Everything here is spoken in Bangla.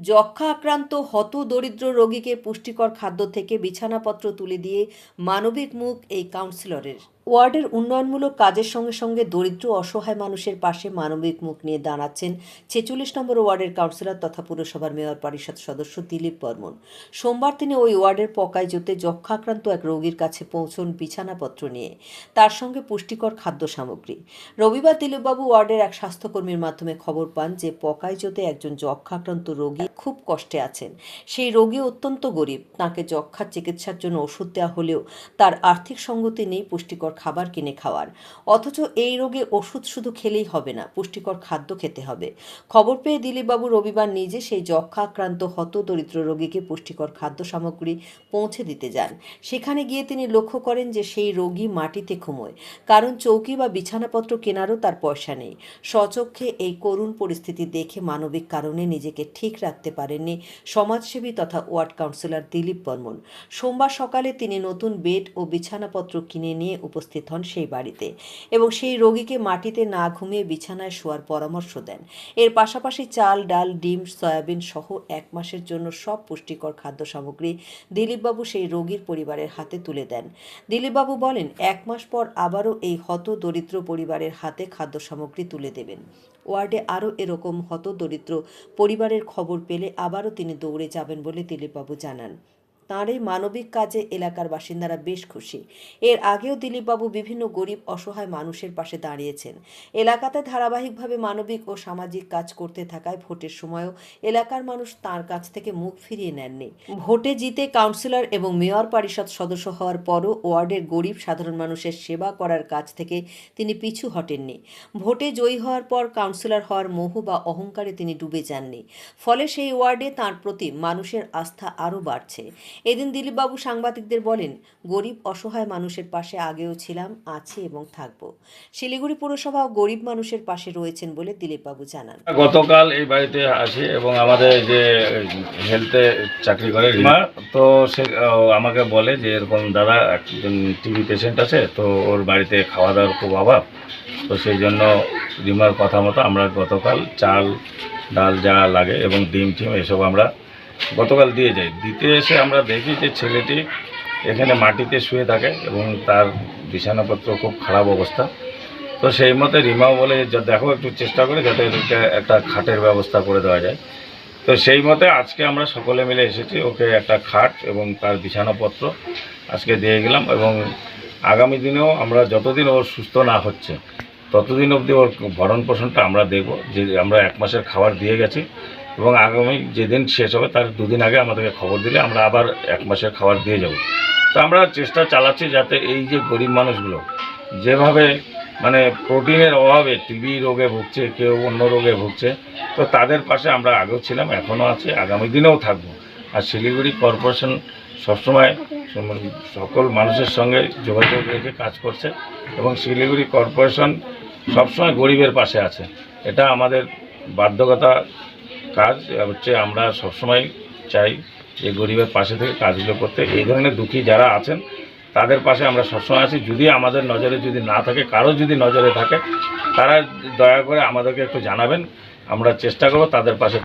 যক্ষা আক্রান্ত হত দরিদ্র রোগীকে পুষ্টিকর খাদ্য থেকে বিছানাপত্র তুলে দিয়ে মানবিক মুখ এই কাউন্সিলরের ওয়ার্ডের উন্নয়নমূলক কাজের সঙ্গে সঙ্গে দরিদ্র অসহায় মানুষের পাশে মানবিক মুখ নিয়ে দাঁড়াচ্ছেন ছেচল্লিশ নম্বর ওয়ার্ডের কাউন্সিলর তথা পুরসভার মেয়র পরিষদ সদস্য দিলীপ বর্মন। সোমবার তিনি ওই ওয়ার্ডের পকাইজোতে যক্ষাক্রান্ত এক রোগীর কাছে পৌঁছন বিছানাপত্র নিয়ে। তার সঙ্গে পুষ্টিকর খাদ্য সামগ্রী। রবিবার দিলীপবাবু ওয়ার্ডের এক স্বাস্থ্যকর্মীর মাধ্যমে খবর পান যে পকাইজোতে একজন যক্ষাক্রান্ত রোগী খুব কষ্টে আছেন। সেই রোগী অত্যন্ত গরিব। তাকে যক্ষার চিকিৎসার জন্য ওষুধ দেওয়া হলেও তার আর্থিক সঙ্গতি নেই, পুষ্টিকর খাবার কিনে খাওয়ার। অথচ এই রোগে ওষুধ শুধু খেলেই হবে না, পুষ্টিকর খাদ্য খেতে হবে। খবর পেয়ে দিলীপবাবু রবিবার নিজে সেই যক্ষা আক্রান্ত হত দরিদ্র রোগীকে পুষ্টিকর খাদ্য সামগ্রী পৌঁছে দিতে যান। সেখানে গিয়ে তিনি লক্ষ্য করেন যে সেই রোগী মাটিতে ঘুমোয়। কারণ চৌকি বা বিছানাপত্র কেনারও তার পয়সা নেই। স্বচক্ষে এই করুণ পরিস্থিতি দেখে মানবিক কারণে নিজেকে ঠিক রাখতে পারেননি সমাজসেবী তথা ওয়ার্ড কাউন্সিলর দিলীপ বর্মন। সোমবার সকালে তিনি নতুন বেড ও বিছানাপত্র কিনে নিয়ে উপস্থিত হন সেই বাড়িতে এবং সেই রোগীকে মাটিতে না ঘুমিয়ে বিছানায় শোয়ার পরামর্শ দেন। এর পাশাপাশি চাল, ডাল, ডিম, সয়াবিন সহ এক মাসের জন্য সব পুষ্টিকর খাদ্য সামগ্রী দিলীপবাবু সেই রোগীর পরিবারের হাতে তুলে দেন। দিলীপবাবু বলেন, এক মাস পর আবারও এই হত দরিদ্র পরিবারের হাতে খাদ্য সামগ্রী তুলে দেবেন। ওয়ার্ডে আরও এরকম হত দরিদ্র পরিবারের খবর পেলে আবারও তিনি দৌড়ে যাবেন বলে দিলীপবাবু জানান। তাঁর এই মানবিক কাজে এলাকার বাসিন্দারা বেশ খুশি। এর আগেও দিলীপবাবু বিভিন্ন গরিব, অসহায় মানুষের পাশে দাঁড়িয়েছেন। এলাকাতে ধারাবাহিকভাবে মানবিক ও সামাজিক কাজ করতে থাকায় ভোটের সময়ও এলাকার মানুষ তার কাছ থেকে মুখ ফিরিয়ে নেননি। ভোটে জিতে কাউন্সিলর এবং মেয়র পরিষদ সদস্য হওয়ার পরও ওয়ার্ডের গরিব, সাধারণ মানুষের সেবা করার কাজ থেকে তিনি পিছু হটেননি। ভোটে জয়ী হওয়ার পর কাউন্সিলর হওয়ার মোহ বা অহংকারে তিনি ডুবে যাননি। ফলে সেই ওয়ার্ডে তার প্রতি মানুষের আস্থা আরও বাড়ছে। এদিন দিলীপবাবু সাংবাদিকদের বলেন গরিব অসহায় মানুষের পাশে আগেও ছিলাম আছি এবং থাকব। শিলিগুড়ি পুরসভাও গরিব মানুষের পাশে রয়েছেন বলে দিলীপবাবু জানান। গতকাল এই বাড়িতে আসি এবং আমাদের যে হেলথে চাকরি করে রিমা তো সে আমাকে বলে যে এরকম দাদা একজন টিভি পেশেন্ট আছে তো ওর বাড়িতে খাওয়া দাওয়ার খুব অভাব। তো সেই জন্য রিমার কথা মতো আমরা গতকাল চাল ডাল যা লাগে এবং ডিম টিম এসব আমরা গতকাল দিয়ে যাই দিতে এসে আমরা দেখি যে ছেলেটি এখানে মাটিতে শুয়ে থাকে এবং তার বিছানাপত্র খুব খারাপ অবস্থা। তো সেই মতে রিমাও বলে দেখো, একটু চেষ্টা করে যাতে একটা খাটের ব্যবস্থা করে দেওয়া যায়। তো সেই মতে আজকে আমরা সকলে মিলে এসেছি, ওকে একটা খাট এবং তার বিছানাপত্র আজকে দিয়ে গেলাম এবং আগামী দিনেও আমরা যতদিন ওর সুস্থ না হচ্ছে, ততদিন অবধি ওর ভরণ পোষণটা আমরা দেখব যে আমরা এক মাসের খাবার দিয়ে গেছি। এবং আগামী যেদিন শেষ হবে, তার দুদিন আগে আমাদেরকে খবর দিলে আমরা আবার এক মাসের খাবার দিয়ে যাব। তো আমরা চেষ্টা চালাচ্ছি যাতে এই যে গরিব মানুষগুলো যেভাবে মানে প্রোটিনের অভাবে টিবি রোগে ভুগছে, কেউ অন্য রোগে ভুগছে, তো তাদের পাশে আমরা আগেও ছিলাম, এখনও আছি, আগামী দিনেও থাকব। আর শিলিগুড়ি কর্পোরেশন সবসময় সকল মানুষের সঙ্গে যোগাযোগ রেখে কাজ করছে এবং শিলিগুড়ি কর্পোরেশন সবসময় গরিবের পাশে আছে। এটা আমাদের বাধ্যকতা কাজ, হচ্ছে আমরা সবসময় চাই যে গরিবের পাশে থেকে কাজগুলো করতে। এই ধরনের দুঃখী যারা আছেন, তাদের পাশে আমরা সবসময় আছি। যদি আমাদের নজরে যদি না থাকে, কারও যদি নজরে থাকে, তারা দয়া করে আমাদেরকে একটু জানাবেন। আমরা চেষ্টা করব তাদের পাশে